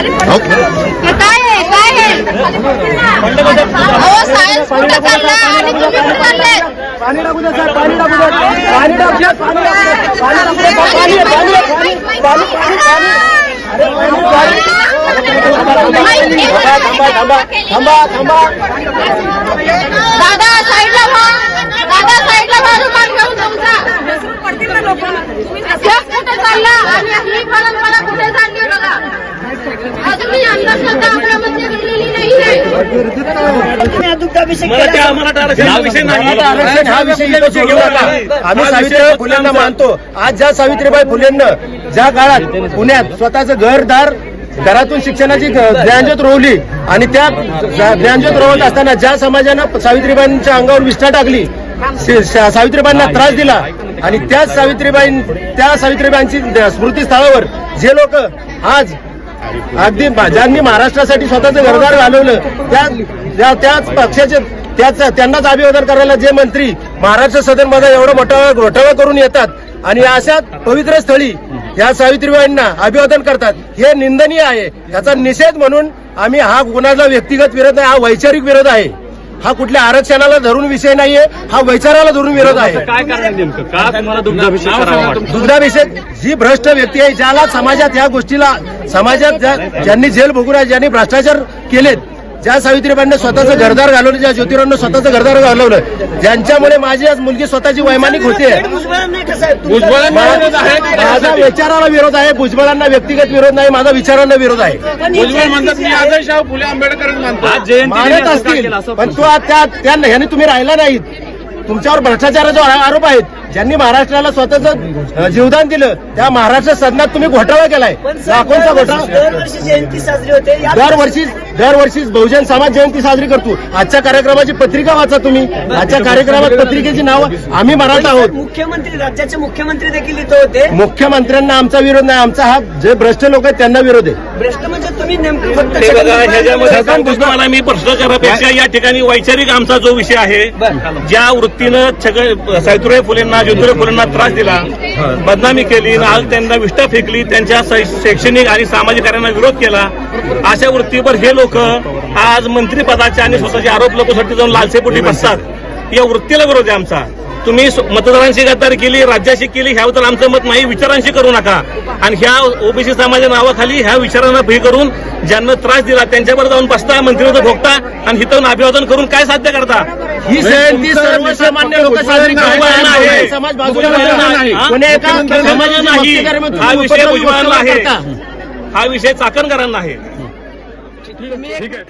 काय आहे काय आहे अहो सायन्स कुठं चालला आणि तुम्ही कुठं चाललाय पाणी टाकू द्या साहेब पाणी टाकू द्या पाणी टाकू द्या पाणी टाकू द्या पाणी पाणी पाणी पाणी पाणी पाणी अरे पाणी पाणी थांबा थांबा दादा साईडला व्हा दादा साईडला व्हा रुमाल घेऊन तुमचा कुठे चालला? आणि ही परंपरा कुठे चालली बघा. अजून ही अंधश्रद्धा आपल्यामध्ये गेलेली हा हा आम्ही सावित्रीबाई फुलेंना मानतो. आज ज्या सावित्रीबाई फुलेंनं ज्या काळात पुण्यात स्वतःचं घरदार घरातून शिक्षणाची ज्ञानज्योत रोवली आणि त्या ज्ञानज्योत रोवत असताना ज्या समाजानं सावित्रीबाईंच्या अंगावर विष्ठा टाकली सावित्रीबाईंना त्रास दिला. आणि त्याच सावित्रीबाई त्या सावित्रीबाईंची स्मृतीस्थळावर जे लोक आज अगदी ज्यांनी महाराष्ट्रासाठी स्वतःचं घरदार घालवलं त्या त्या- त्याच पक्षाचे त्याच त्यांनाच अभिवादन करायला जे मंत्री महाराष्ट्र सदनमध्ये एवढं मोठा घोटाळा करून येतात आणि अशा पवित्र स्थळी या सावित्रीबाईंना अभिवादन करतात हे निंदनीय आहे. याचा निषेध म्हणून आम्ही हा कुणाला व्यक्तिगत विरोध नाही हा वैचारिक विरोध आहे. हा कुठल्या आरक्षणाला धरून विषय नाहीये हा वैचाराला धरून विरोध आहे. काय कारण आहे नेमकं? का तुम्हाला दुग्धाभिषेक करावा वाटतो? दुग्धाभिषेक जी भ्रष्ट व्यक्ती आहे ज्याला समाजात या गोष्टीला समाजात ज्या- ज्यांनी जेल भोगून आहे ज्यांनी भ्रष्टाचार केलेत ज्या सावित्रीबाईंना स्वतःचं घरदार घालवलं ज्या ज्योतिरावांना स्वतःचं घरदार घालवलं ज्यांच्यामुळे माझी आज मुलगी स्वतःची वैमानिक होते. भुजबळांना विरोध आहे माझा विचाराला विरोध आहे भुजबळांना व्यक्तिगत विरोध नाही माझा विचारांना विरोध आहे. भुजबळ म्हणतात मी आदर्शराव फुले आंबेडकर मानतो. असतील पण तो आज त्या त्या ह्याने तुम्ही राहिला नाहीत. तुमच्यावर भ्रष्टाचाराचे आरोप आहेत. ज्यांनी महाराष्ट्राला स्वतःचं जीवदान दिलं त्या महाराष्ट्र सदनात तुम्ही घोटाळा केलाय. लाखोंचा घोटाळा. दरवर्षी जयंती साजरी होते. दरवर्षी दरवर्षी बहुजन समाज जयंती साजरी करतो. आजच्या कार्यक्रमाची पत्रिका वाचा तुम्ही. आजच्या कार्यक्रमात पत्रिकेची नावं आम्ही मराठा आहोत. मुख्यमंत्री राज्याचे मुख्यमंत्री देखील इथं होते. मुख्यमंत्र्यांना आमचा विरोध नाही. आमचा हा जे भ्रष्ट लोक आहेत त्यांना विरोध आहे. भ्रष्ट म्हणजे तुम्ही नेमकं फक्त बघा ह्याच्यामध्ये तुम्हाला मी भ्रष्टाचारापेक्षा या ठिकाणी वैचारिक आमचा जो विषय आहे ज्या वृत्तीनं छगन सावित्रीबाई फुलेंना ज्योतिराव फुलेंना त्रास दिला बदनामी केली आणि आज त्यांना विष्ठा फेकली त्यांच्या शै- शैक्षणिक आणि सामाजिक कार्यांना विरोध केला अशा वृत्तीवर हे लोक आज मंत्रिपदाचे आणि स्वतःचे आरोप लोकांसाठी जाऊन लालसेपोटी बसतात. या वृत्तीला विरोध आहे आमचा. तुम्ही मतदारांशी गद्दारी केली राज्याशी केली ह्याबद्दल आमचं मत नाही. विचारांशी करू नका. आणि ह्या ओबीसी समाजाच्या नावाखाली ह्या विचारांना भय करून ज्यांना त्रास दिला त्यांच्याबरोबर जाऊन बसता मंत्रिपद भोगता आणि हिथं अभिवादन करून काय साध्य करता? ही जयंती सर्वसामान्य लोक साजरी भुजबळांना आहे. करतात समाज बाजूला भुजबळांना करतात. आहे. कोणी एका समाजाला समाजाची नाही. भक्ती करेल, मग हा विषय भुजबळांना गोष्टी आहे. हा विषय चाकणकरांना आहे. ठीक आहे.